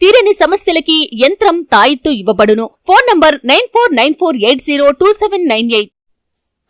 తీరని సమస్యలకి యంత్రం తాయిత్తు ఇవ్వబడును. Phone number nine four nine four eight zero two seven nine eight.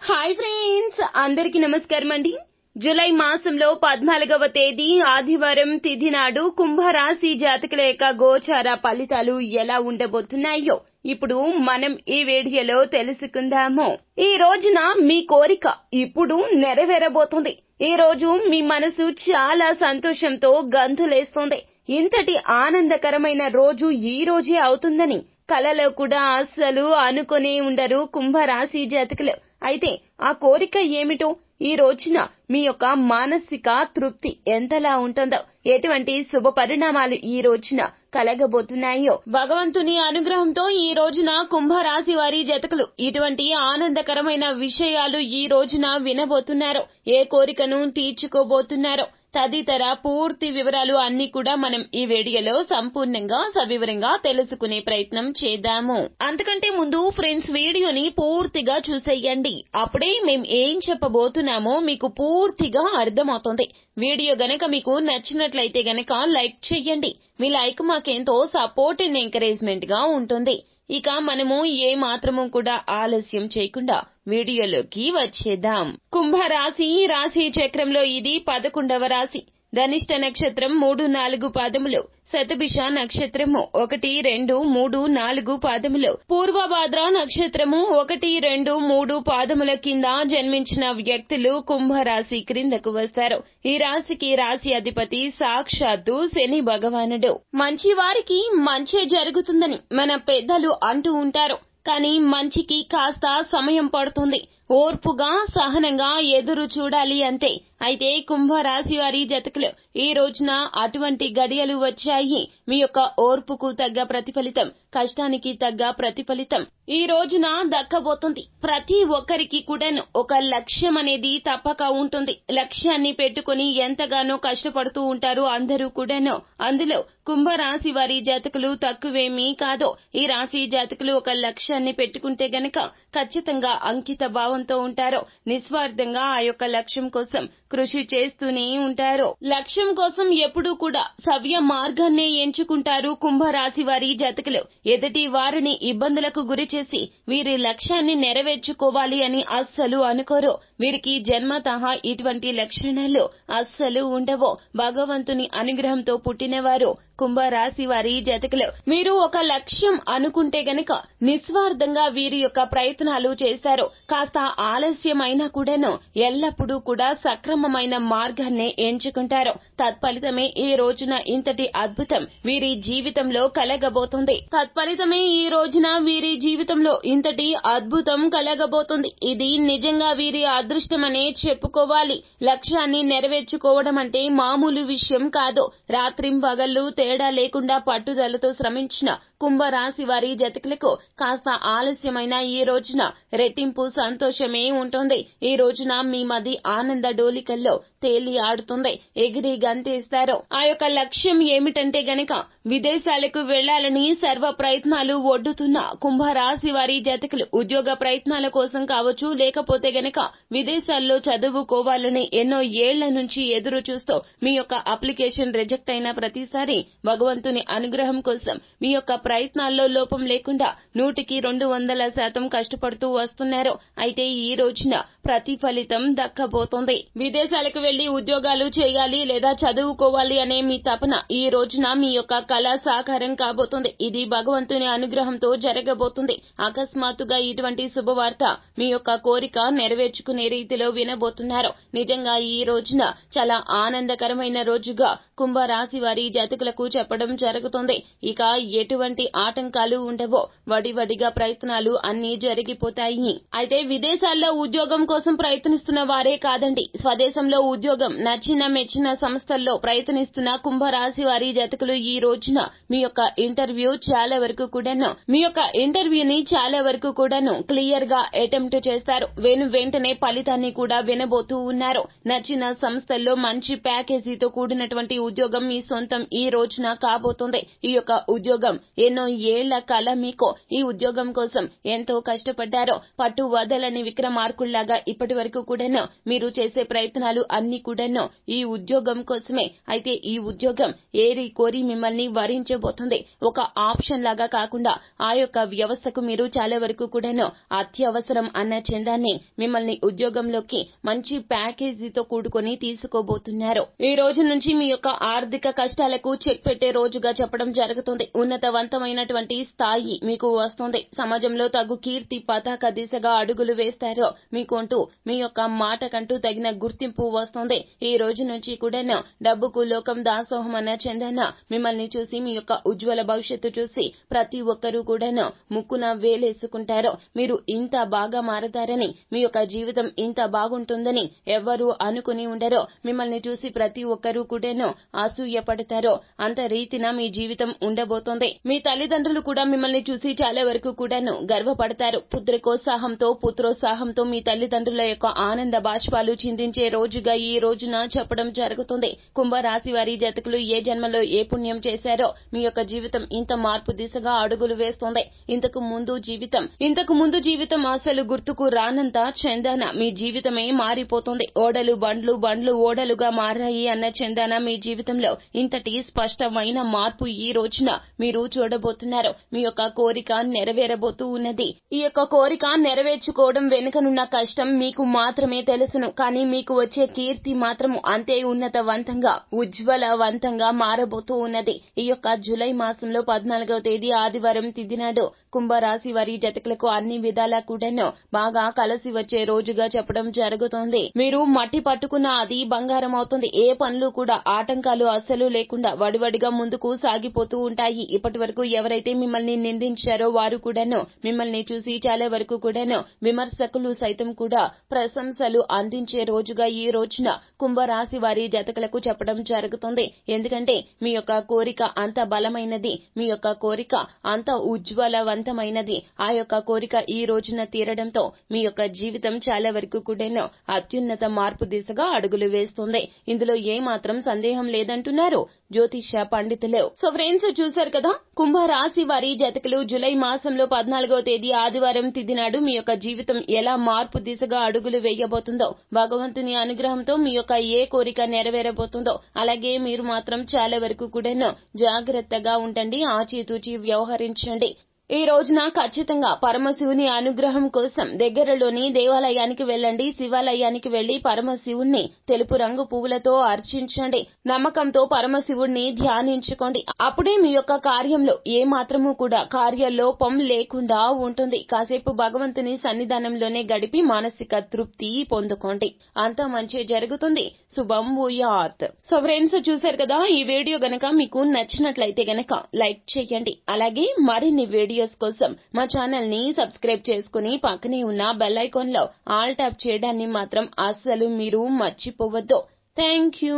Hi friends అందరికీ నమస్కారం అండి. జూలై మాసంలో పద్నాలుగవ తేదీ ఆదివారం తిథి నాడు కుంభరాశి జాతకుల యొక్క గోచార ఫలితాలు ఎలా ఉండబోతున్నాయో ఇప్పుడు మనం ఈ వీడియోలో తెలుసుకుందాము. ఈ రోజున మీ కోరిక ఇప్పుడు నెరవేరబోతుంది. ఈ రోజు మీ మనసు చాలా సంతోషంతో గంతులేస్తుంది. ఇంతటి ఆనందకరమైన రోజు ఈ రోజే అవుతుందని కలలో కూడా అస్సలు అనుకునే ఉండరు కుంభరాశి జాతకులు. అయితే ఆ కోరిక ఏమిటో ఈ రోజున మీ యొక్క మానసిక తృప్తి ఎంతలా ఉంటుందో ఎటువంటి శుభ పరిణామాలు ఈ రోజున కలగబోతున్నాయో భగవంతుని అనుగ్రహంతో ఈ రోజున కుంభరాశి వారి జతకులు ఇటువంటి ఆనందకరమైన విషయాలు ఈ రోజున వినబోతున్నారు ఏ కోరికను తీర్చుకోబోతున్నారో తదితర పూర్తి వివరాలు అన్ని కూడా మనం ఈ వీడియోలో సంపూర్ణంగా సవివరంగా తెలుసుకునే ప్రయత్నం చేద్దాము. అంతకంటే ముందు ఫ్రెండ్స్ వీడియోని పూర్తిగా చూసేయండి. అప్పుడే మేం ఏం చెప్పబోతున్నామో మీకు పూర్తిగా అర్థమవుతుంది. వీడియో గనక మీకు నచ్చినట్లయితే గనక లైక్ చేయండి మీ లైక్ మాకెంతో సపోర్ట్ అండ్ ఎంకరేజ్మెంట్గా ఉంటుంది. ఇక మనము ఏ మాత్రము కూడా ఆలస్యం చేయకుండా వీడియోలోకి వచ్చేద్దాం. కుంభరాశి రాశి చక్రంలో ఇది పదకొండవ రాశి. ధనిష్ట నక్షత్రం మూడు నాలుగు పాదములు శతభిష నక్షత్రము ఒకటి రెండు మూడు నాలుగు పాదములు. పూర్వభాద్ర నక్షత్రము ఒకటి రెండు మూడు పాదముల కింద జన్మించిన వ్యక్తులు కుంభరాశి క్రిందకు వస్తారు. ఈ రాశికి రాశి అధిపతి సాక్షాత్తు శని భగవానుడు. మంచి వారికి మంచే జరుగుతుందని మన పెద్దలు అంటూ ఉంటారు. కానీ మంచికి కాస్త సమయం పడుతుంది. ఓర్పుగా సహనంగా ఎదురు చూడాలి అంతే. అయితే కుంభరాశి వారి జతకులు ఈ రోజున అటువంటి గడియలు వచ్చాయి. మీ యొక్క ఓర్పుకు తగ్గ ప్రతిఫలితం కష్టానికి తగ్గ ప్రతిఫలితం ఈ రోజున దక్కబోతుంది. ప్రతి ఒక్కరికి కూడాను ఒక లక్ష్యం అనేది తప్పక ఉంటుంది. లక్ష్యాన్ని పెట్టుకుని ఎంతగానో కష్టపడుతూ ఉంటారు అందరూ కూడాను. అందులో కుంభరాశి వారి జాతకులు తక్కువేమీ కాదు. ఈ రాశి జాతకులు ఒక లక్ష్యాన్ని పెట్టుకుంటే గనక ఖచ్చితంగా అంకిత భావం భావంతో ఉంటారు నిస్వార్థంగా ఆ యొక్క లక్ష్యం కోసం కృషి చేస్తూనే ఉంటారు. లక్ష్యం కోసం ఎప్పుడూ కూడా సవ్య మార్గాన్నే ఎంచుకుంటారు కుంభరాశి వారి జాతకులు. ఎదుటి వారిని ఇబ్బందులకు గురి చేసి వీరి లక్ష్యాన్ని నెరవేర్చుకోవాలి అని అస్సలు అనుకోరు. వీరికి జన్మత ఇటువంటి లక్షణాలు అస్సలు ఉండవు. భగవంతుని అనుగ్రహంతో పుట్టినవారు కుంభరాశి వారి జాతకులు. మీరు ఒక లక్ష్యం అనుకుంటే గనక నిస్వార్థంగా వీరి యొక్క ప్రయత్నాలు చేస్తారు. కాస్త ఆలస్యమైనా కూడాను ఎల్లప్పుడూ కూడా ఉత్తమమైన మార్గాన్నే ఎంచుకుంటారు. తత్ఫలితమే ఈ రోజున ఇంతటి అద్భుతం వీరి జీవితంలో కలగబోతుంది. తత్ఫలితమే ఈ రోజున వీరి జీవితంలో ఇంతటి అద్భుతం కలగబోతుంది. ఇది నిజంగా వీరి అదృష్టమనే చెప్పుకోవాలి. లక్ష్యాన్ని నెరవేర్చుకోవడం అంటే మామూలు విషయం కాదు. రాత్రింబగళ్ళు తేడా లేకుండా పట్టుదలతో శ్రమించిన కుంభరాశి వారి జతకులకు కాస్త ఆలస్యమైన ఈ రోజున రెట్టింపు సంతోషమే ఉంటుంది. ఈ రోజున మీ మది ఆనంద low తేలి ఆడుతుంది. ఎగిరి గంతేస్తారు. ఆ యొక్క లక్ష్యం ఏమిటంటే గనక విదేశాలకు వెళ్ళాలని సర్వ ప్రయత్నాలు ఒడ్డుతున్న కుంభరాశి వారి జతకులు ఉద్యోగ ప్రయత్నాల కోసం కావచ్చు లేకపోతే గనక విదేశాల్లో చదువుకోవాలని ఎన్నో ఏళ్ళ నుంచి ఎదురు చూస్తూ మీ యొక్క అప్లికేషన్ రిజెక్ట్ అయిన ప్రతిసారి భగవంతుని అనుగ్రహం కోసం మీ యొక్క ప్రయత్నాల్లో లోపం లేకుండా నూటికి రెండు వందల శాతం కష్టపడుతూ వస్తున్నారు. అయితే ఈ రోజున ప్రతిఫలితం దక్కబోతోంది. విదేశాలకు వెళ్ళి ఉద్యోగాలు చేయాలి లేదా చదువుకోవాలి అనే మీ తపన ఈ రోజున మీ యొక్క కళ సాకారం కాబోతుంది. ఇది భగవంతుని అనుగ్రహంతో జరగబోతుంది. అకస్మాత్తుగా ఇటువంటి శుభవార్త మీ యొక్క కోరిక నెరవేర్చుకునే రీతిలో వినబోతున్నారు. నిజంగా ఈ రోజున చాలా ఆనందకరమైన రోజుగా కుంభరాశి వారి జాతకులకు చెప్పడం జరుగుతుంది. ఇక ఎటువంటి ఆటంకాలు ఉండవో వడివడిగా ప్రయత్నాలు అన్ని జరిగిపోతాయి. అయితే విదేశాల్లో ఉద్యోగం కోసం ప్రయత్నిస్తున్న వారే కాదండి. స్వదేశంలో ఉద్యోగం నచ్చిన మెచ్చిన సంస్థల్లో ప్రయత్నిస్తున్న కుంభరాశి వారి జతకులు ఈ రోజున మీ యొక్క ఇంటర్వ్యూ చాలా వరకు కూడాను మీ యొక్క ఇంటర్వ్యూని చాలా వరకు కూడాను క్లియర్గా అటెంప్ట్ చేస్తారు. వెను వెంటనే ఫలితాన్ని కూడా వినబోతూ ఉన్నారు. నచ్చిన సంస్థల్లో మంచి ప్యాకేజీతో కూడినటువంటి ఉద్యోగం మీ సొంతం ఈ రోజున కాబోతుంది. ఈ యొక్క ఉద్యోగం ఎన్నో ఏళ్ళ కళ మీకు ఈ ఉద్యోగం కోసం ఎంతో కష్టపడ్డారో పట్టు వదలని విక్రమార్కుల్లాగా ఇప్పటి వరకు కూడాను మీరు చేసే ప్రయత్నాలు అన్ని కూడాను ఈ ఉద్యోగం కోసమే. అయితే ఈ ఉద్యోగం ఏరి కోరి మిమ్మల్ని వరించబోతుంది. ఒక ఆప్షన్ లాగా కాకుండా ఆ యొక్క వ్యవస్థకు మీరు చాలా వరకు కూడాను అత్యవసరం అన్న చందాన్ని మిమ్మల్ని ఉద్యోగంలోకి మంచి ప్యాకేజీతో కూడుకొని తీసుకోబోతున్నారు. ఈ రోజు నుంచి మీ యొక్క ఆర్థిక కష్టాలకు చెక్ పెట్టే రోజుగా చెప్పడం జరుగుతుంది. ఉన్నతవంతమైనటువంటి స్థాయి మీకు వస్తుంది. సమాజంలో తగు కీర్తి పతాక దిశగా అడుగులు వేస్తారో మీకుంటూ మీ యొక్క మాటకంటూ తగిన గుర్తింపు వస్తుంది. ఈ రోజు నుంచి కూడాను డబ్బుకు లోకం దాసోహమన్న చందన్న మిమ్మల్ని చూసి మీ యొక్క ఉజ్వల భవిష్యత్తు చూసి ప్రతి ఒక్కరూ కూడాను ముక్కున వేలేసుకుంటారో. మీరు ఇంత బాగా మారతారని మీ యొక్క జీవితం ఇంత బాగుంటుందని ఎవ్వరూ అనుకుని ఉండరో. మిమ్మల్ని చూసి ప్రతి ఒక్కరూ కూడాను అసూయ పడతారో అంత రీతిన మీ జీవితం ఉండబోతోంది. మీ తల్లిదండ్రులు కూడా మిమ్మల్ని చూసి చాలా వరకు కూడాను గర్వపడతారు. పుత్రికోత్సాహంతో పుత్రోత్సాహంతో మీ తల్లిదండ్రుల యొక్క ఆనంద బాష్పాలు చిందించే రోజుగా ఈ ఈ రోజున చెప్పడం జరుగుతుంది. కుంభరాశి వారి జతకులు ఏ జన్మలో ఏ పుణ్యం చేశారో మీ యొక్క జీవితం ఇంత మార్పు దిశగా అడుగులు వేస్తోంది. ఇంతకు ముందు జీవితం ఇంతకు ముందు జీవితం అసలు గుర్తుకు రానంత చందన మీ జీవితమే మారిపోతుంది. ఓడలు బండ్లు బండ్లు ఓడలుగా మారాయి అన్న చందన మీ జీవితంలో ఇంతటి స్పష్టమైన మార్పు ఈ రోజున మీరు చూడబోతున్నారు. మీ యొక్క కోరిక నెరవేరబోతూ ఉన్నది. ఈ యొక్క కోరిక నెరవేర్చుకోవడం వెనుకనున్న కష్టం మీకు మాత్రమే తెలుసును. కానీ మీకు వచ్చే కీర్తి మాత్రం అంతే ఉన్నతవంతంగా ఉజ్వలవంతంగా మారబోతూ ఉన్నది. ఈ యొక్క జూలై మాసంలో పద్నాలుగవ తేదీ ఆదివారం తిదినాడు కుంభరాశి వారి జతకులకు అన్ని విధాలా కూడాను బాగా కలిసి వచ్చే రోజుగా చెప్పడం జరుగుతోంది. మీరు మట్టి పట్టుకున్న అది బంగారం అవుతుంది. ఏ పనులు కూడా ఆటంకాలు అస్సలు లేకుండా వడివడిగా ముందుకు సాగిపోతూ ఉంటాయి. ఇప్పటి వరకు ఎవరైతే మిమ్మల్ని నిందించారో వారు కూడాను మిమ్మల్ని చూసి చాలా వరకు కూడాను విమర్శకులు సైతం కూడా ప్రశంసలు అందించే రోజుగా ఈ రోజున కుంభరాశి వారి జతకులకు చెప్పడం జరుగుతుంది. ఎందుకంటే మీ యొక్క కోరిక అంత బలమైనది మీ యొక్క కోరిక అంత ఉజ్వలవంతమైనది. ఆ యొక్క కోరిక ఈ రోజున తీరడంతో మీ యొక్క జీవితం చాలా వరకు కూడాను అత్యున్నత మార్పు దిశగా అడుగులు వేస్తుంది. ఇందులో ఏ మాత్రం సందేహం లేదంటున్నారు. జ్యోతిష పండితులు. సో ఫ్రెండ్స్ చూశారు కదా? కుంభరాశి వారి జతకులు జూలై మాసంలో పద్నాలుగో తేదీ ఆదివారం తిథి నాడు మీ యొక్క జీవితం ఎలా మార్పు దిశగా అడుగులు వేయబోతుందో భగవంతుని అనుగ్రహంతో మీ యొక్క ఏ కోరిక నెరవేరబోతుందో అలాగే మీరు మాత్రం చాలా వరకు కూడాను జాగ్రత్తగా ఉండండి ఆచితూచి వ్యవహరించండి. ఈ రోజున ఖచ్చితంగా పరమశివుని అనుగ్రహం కోసం దగ్గరలోని దేవాలయానికి వెళ్ళండి శివాలయానికి వెళ్ళి పరమశివుణ్ణి తెలుపు రంగు పువ్వులతో అర్చించండి నమ్మకంతో పరమశివుణ్ణి ధ్యానించుకోండి. అప్పుడే మీ యొక్క కార్యంలో ఏ మాత్రము కూడా కార్యలోపం లేకుండా ఉంటుంది. కాసేపు భగవంతుని సన్నిధానంలోనే గడిపి మానసిక తృప్తి పొందుకోండి. అంతా మంచి జరుగుతుంది. శుభం భూయాత్. సో ఫ్రెండ్స్ చూశారు కదా ఈ వీడియో గనక మీకు నచ్చినట్లయితే గనక లైక్ చేయండి. అలాగే మరిన్ని వీడియో వీడియోస్ కోసం మా ఛానల్ని సబ్స్క్రైబ్ చేసుకుని పక్కనే ఉన్న బెల్ ఐకాన్లో ఆల్ ట్యాప్ చేయడాన్ని మాత్రం అస్సలు మీరు మర్చిపోవద్దు. Thank you.